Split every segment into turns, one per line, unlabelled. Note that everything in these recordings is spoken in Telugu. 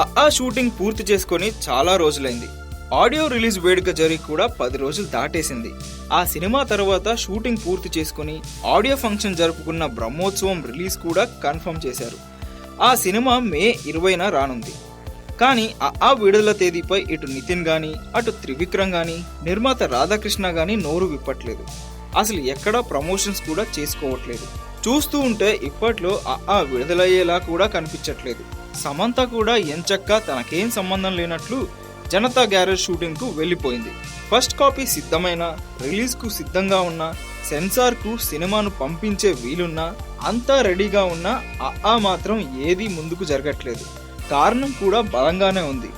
ఆ షూటింగ్ పూర్తి చేసుకొని చాలా రోజులైంది. ఆడియో రిలీజ్ వేడుక జరిగి కూడా పది రోజులు దాటేసింది. ఆ సినిమా తర్వాత షూటింగ్ పూర్తి చేసుకుని ఆడియో ఫంక్షన్ జరుపుకున్న బ్రహ్మోత్సవం రిలీజ్ కూడా కన్ఫర్మ్ చేశారు. ఆ సినిమా మే ఇరవైన రానుంది. కానీ ఆ- విడుదల తేదీపై ఇటు నితిన్ గాని అటు త్రివిక్రమ్ గాని నిర్మాత రాధాకృష్ణ గాని నోరు విప్పట్లేదు. అసలు ఎక్కడా ప్రమోషన్స్ కూడా చేసుకోవట్లేదు. చూస్తూ ఉంటే ఇప్పట్లో ఆ విడుదలయ్యేలా కూడా కనిపించట్లేదు. సమంత కూడా ఎంచక్క తనకేం సంబంధం లేనట్లు జనతా గ్యారేజ్ షూటింగ్కు వెళ్ళిపోయింది. ఫస్ట్ కాపీ సిద్ధమైన రిలీజ్కు సిద్ధంగా ఉన్న సెన్సార్కు సినిమాను పంపించే వీలున్నా అంతా రెడీగా ఉన్నా ఆ ఆ మాత్రం ఏదీ ముందుకు జరగట్లేదు. కారణం కూడా బలంగానే ఉంది.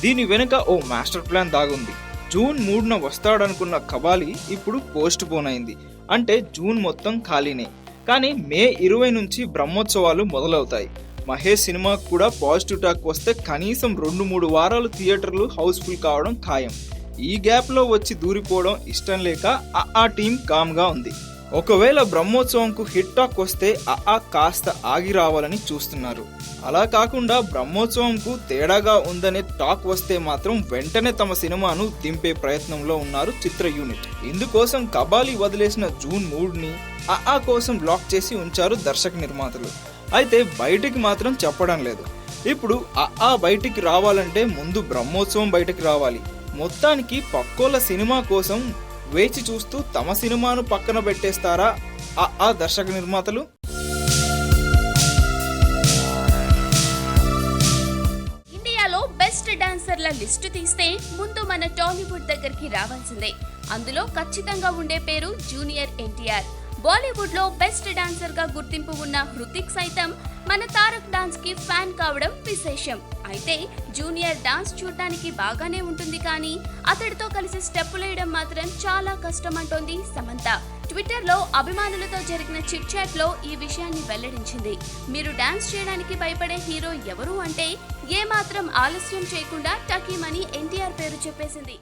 దీని వెనుక ఓ మాస్టర్ ప్లాన్ దాగుంది. జూన్ మూడున వస్తాడనుకున్న కబాలి ఇప్పుడు పోస్ట్ పోన్ అయింది. అంటే జూన్ మొత్తం ఖాళీనే. కానీ మే ఇరవై నుంచి బ్రహ్మోత్సవాలు మొదలవుతాయి. మహేష్ సినిమాకు కూడా పాజిటివ్ టాక్ వస్తే కనీసం రెండు మూడు వారాలు థియేటర్లు హౌస్ఫుల్ కావడం ఖాయం. ఈ గ్యాప్లో వచ్చి దూరిపోవడం ఇష్టం లేక ఆ ఆ టీం కామ్గా ఉంది. ఒకవేళ బ్రహ్మోత్సవంకు హిట్ టాక్ వస్తే ఆ ఆ కాస్త ఆగి రావాలని చూస్తున్నారు. అలా కాకుండా బ్రహ్మోత్సవంకు తేడాగా ఉందనే టాక్ వస్తే మాత్రం వెంటనే తమ సినిమాను దింపే ప్రయత్నంలో ఉన్నారు చిత్ర యూనిట్. ఇందుకోసం కబాలి వదిలేసిన జూన్ మూడుని ఆ ఆ కోసం బ్లాక్ చేసి ఉంచారు దర్శక నిర్మాతలు. అయితే బయటికి మాత్రం చెప్పడం లేదు. ఇప్పుడు ఆ బయటికి రావాలంటే ముందు బ్రహ్మోత్సవం బయటికి రావాలి. మొత్తానికి పక్కోల సినిమా కోసం వేచి చూస్తూ తమ సినిమాను పక్కన పెట్టేస్తారా ఆ ఆ దర్శక నిర్మాతలు?
ఇండియాలో బెస్ట్ డాన్సర్ల లిస్టు తీస్తే ముందు మన టాలీవుడ్ దగ్గరికి రావాల్సిందే. అందులో ఖచ్చితంగా ఉండే పేరు జూనియర్ ఎన్టీఆర్. బాలీవుడ్లో బెస్ట్ డాన్సర్గా గుర్తింపు ఉన్న హృతిక్ సైతం మన తారక్ డాన్స్కి ఫ్యాన్ కావడం విశేషం. అయితే జూనియర్ డాన్స్ చూడడానికి బాగానే ఉంటుంది కానీ అతడితో కలిసి స్టెప్పులేయడం మాత్రం చాలా కష్టం అంటోంది సమంత. ట్విట్టర్లో అభిమానులతో జరిగిన చిట్ చాట్లో ఈ విషయాన్ని వెల్లడించింది. మీరు డాన్స్ చేయడానికి భయపడే హీరో ఎవరు అంటే ఏమాత్రం ఆలస్యం చేయకుండా టకీమని ఎన్టీఆర్ పేరు చెప్పేసింది.